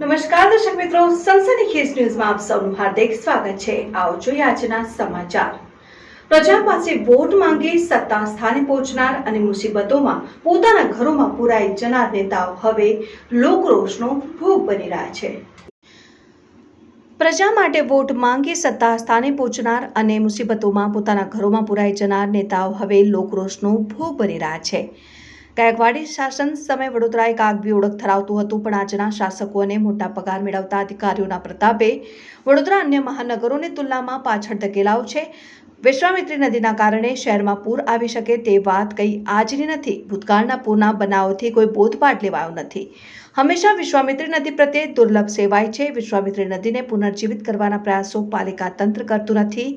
નમસ્કાર, દર્શક મિત્રો. ખેસ ન્યૂઝમાં આપ સૌનું હાર્દિક સ્વાગત છે. આવો જોઈએ આજના સમાચાર. પ્રજા પાસે વોટ માંગે, સત્તા સ્થાને પહોંચનાર અને મુસીબતોમાં પોતાના ઘરોમાં પુરાઈ જનાર નેતાઓ હવે લોકરોષનો ભોગ બની રહ્યા છે. પ્રજા માટે વોટ માંગી, સત્તા સ્થાને પહોંચનાર અને મુસીબતોમાં પોતાના ઘરોમાં પુરાઈ જનાર નેતાઓ હવે લોકરોષનો ભોગ બની રહ્યા છે. ગાયકવાડી શાસન સમય વડોદરા એક આગવી ઓળખ ધરાવતું હતું, પણ આજના શાસકો અને મોટા પગાર મેળવતા અધિકારીઓના પ્રતાપે વડોદરા અન્ય મહાનગરોની તુલનામાં પાછળ ધકેલાવ છે. વિશ્વામિત્રી નદીના કારણે શહેરમાં પૂર આવી શકે તે વાત કંઈ આજની નથી. ભૂતકાળના પૂરના બનાવોથી કોઈ બોધપાઠ લેવાયો નથી. હંમેશા વિશ્વામિત્રી નદી પ્રત્યે દુર્લભ સેવાય છે. વિશ્વામિત્રી નદીને પુનર્જીવિત કરવાના પ્રયાસો પાલિકા તંત્ર કરતું નથી.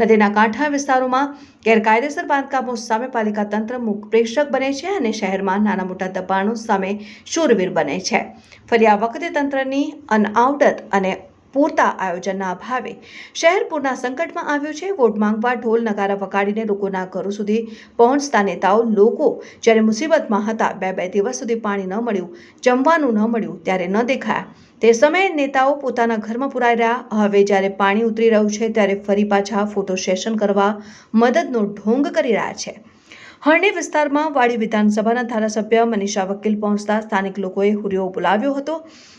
નદીના કાંઠા વિસ્તારોમાં ગેરકાયદેસર બાંધકામો સામે પાલિકા તંત્ર મુખ પ્રેક્ષક બને છે અને શહેરમાં નાના મોટા દબાણો સામે શૂરવીર બને છે. ફરી આ વખતે તંત્રની અનઆવડત અને પૂરતા આયોજનના અભાવે શહેર પૂરના સંકટમાં આવ્યું છે. વોટ માંગવા ઢોલ નગારા વગાડીને લોકોના ઘરો સુધી પહોંચતા નેતાઓ લોકો જ્યારે મુસીબતમાં હતા, બે બે દિવસ સુધી પાણી ન મળ્યું, જમવાનું ન મળ્યું ત્યારે ન દેખાયા. તે સમયે નેતાઓ પોતાના ઘરમાં પુરાઈ રહ્યા. હવે જ્યારે પાણી ઉતરી રહ્યું છે ત્યારે ફરી પાછા ફોટો સેશન કરવા મદદનો ઢોંગ કરી રહ્યા છે. હરણી વિસ્તારમાં વાડી વિધાનસભાના ધારાસભ્ય મનીષા વકીલ પહોંચતા સ્થાનિક લોકોએ હુરિયો બોલાવ્યો હતો.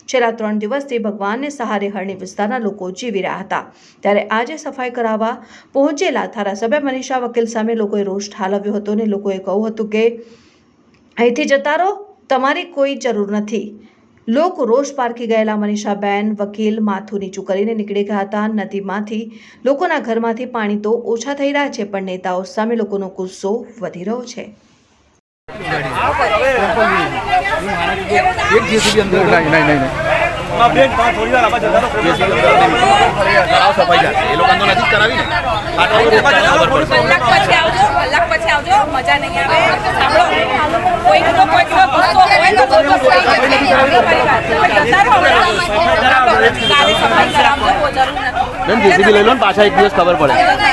છેલ્લા ત્રણ દિવસથી ભગવાનને સહારે હરણી વિસ્તારના લોકો જીવી રહ્યા હતા. ત્યારે આજે સફાઈ કરાવવા પહોંચેલા ધારાસભ્ય મનીષા વકીલ સામે લોકોએ રોષ ઠાલવ્યો હતો અને લોકોએ કહ્યું હતું કે, અહીંથી જતા રહો, તમારી કોઈ જરૂર નથી. લોક રોષ પારખી ગયેલા મનીષાબેન વકીલ માથું નીચું કરીને નીકળી ગયા હતા નદીમાંથી લોકોના ઘરમાંથી પાણી તો ઓછા થઈ રહ્યા છે, પણ નેતાઓ સામે લોકોનો ગુસ્સો વધી રહ્યો છે બેન થોડી વાર આમાં જતા રહો. તળાવ સફાઈ જાય એ લોકો નથી જ કરાવી ને તો કલાક પછી આવજો કલાક પછી આવજો મજા નહીં આવે સાંભળો કોઈનો કોઈ ગુસ્સો હોય તો બોલો કોઈ નથી આવજો પરિવાર પણ જતા રહો હમણાં. કાલે સફાઈ કરાવજો બહુ જરૂર નથી બેન જેસીબી લઈ લો ને પાછા એક દિવસ ખબર પડે.